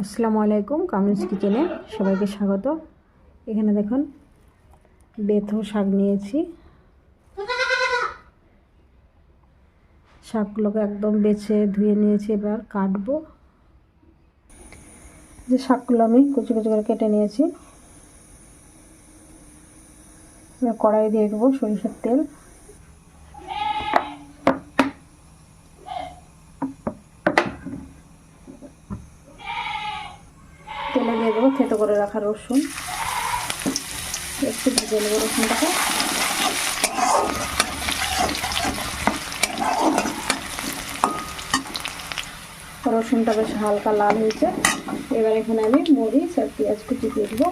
আসসালামু আলাইকুম কামিজ কিচেনে সবাইকে স্বাগত। এখানে দেখুন, বেথো শাক নিয়েছি। শাকগুলোকে একদম বেছে ধুয়ে নিয়েছি, এবার কাটবো। যে শাকগুলো আমি কুচি কুচি করে কেটে নিয়েছি, এবার কড়াই দিয়ে দেবো সরিষার তেল। তেলে দিয়ে দেবো, থেতো করে রাখা রসুন। একটু ভেজে নেব রসুনটাকে। রসুনটা বেশ হালকা লাল হয়েছে। এবার এখানে আমি মরিচ আর পেঁয়াজ কুচি দিয়ে দেবো।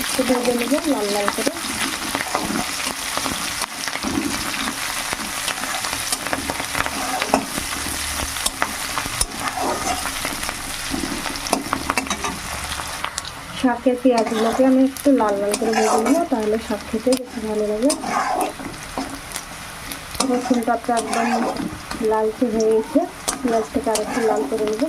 একটু ভেজে নেব লাল লাল করে। শাকের পেঁয়াজগুলোকে আমি একটু লাল লাল করে ভেজে নেব, তাহলে শাক খেতে বেশি ভালো লাগে। রসুনটা তো একদম লালচে হয়ে গেছে, পেঁয়াজটাকে আর একটু লাল করে নেব।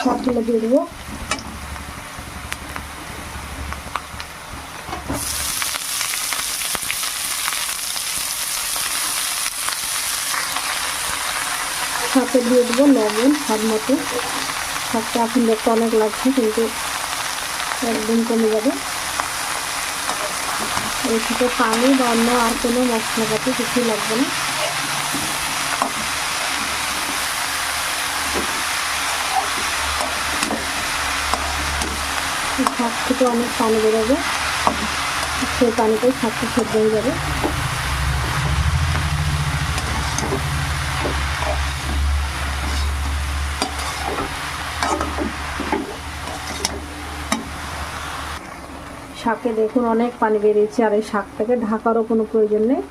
শাকগুলো দিয়ে দেবো। সাথে দিয়ে দেবো লবণ স্বাদ মতো শাকটা এখন দেখতে অনেক লাগছে, কিন্তু একদম কমে যাবে। এর সাথে পানি বা অন্য আর কোনো মশলাপাতি কিছুই লাগবে না। শাক থেকে অনেক পানি বেরোবে। সেই পানিতে শাকটা সেদ্ধ হয়ে যাবে। শাকে দেখুন অনেক পানি বেরিয়েছে, আর এই শাকটাকে ঢাকারও কোনো প্রয়োজন নেই।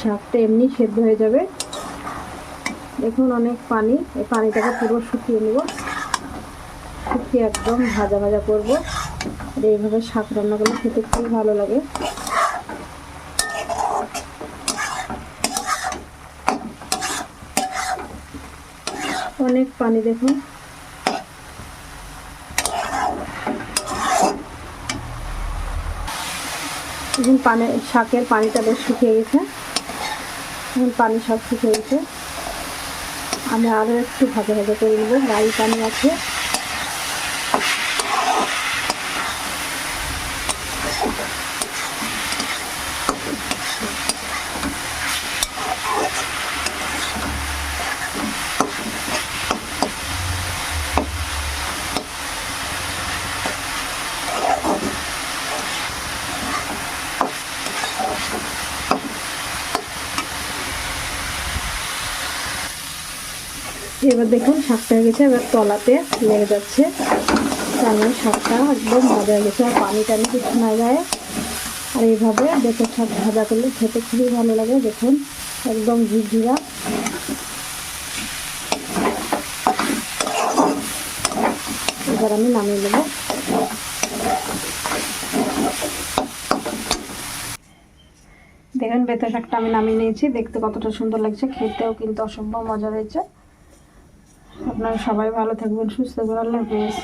শাকটা এমনি সেদ্ধ হয়ে যাবে। দেখুন অনেক পানি, এই পানিটাকে পুরো শুকিয়ে নেব। শুকিয়ে একদম ভাজা ভাজা করব। আর এইভাবে শাক রান্না করলে খেতে খুবই ভালো লাগে। অনেক পানি দেখুন। এখন পানি, শাকের পানিটা বেশ শুকিয়ে গেছে। এখন পানি সব শুকিয়ে গেছে। আমি আরও একটু ভাজা ভাজা করে নেব। গাড়ি পানি আছে। এবার দেখুন, শাকটা হয়ে গেছে, এবার তলাতে লেগে যাচ্ছে। তার মানে শাকটা একদম ভাজা হয়ে গেছে, আর পানি টানি কিছু না যায় আর এইভাবে বেতের শাক ভাজা করলে খেতে খুবই ভালো লাগে, দেখুন, একদম ঝিরঝিরা। এবার আমি নামিয়ে নেব। দেখুন বেতে শাকটা আমি নামিয়ে নিয়েছি, দেখতে কতটা সুন্দর লাগছে, খেতেও কিন্তু অসম্ভব মজা হয়েছে। আপনারা সবাই ভালো থাকবেন সুস্থ আল্লাহ হাফিজ।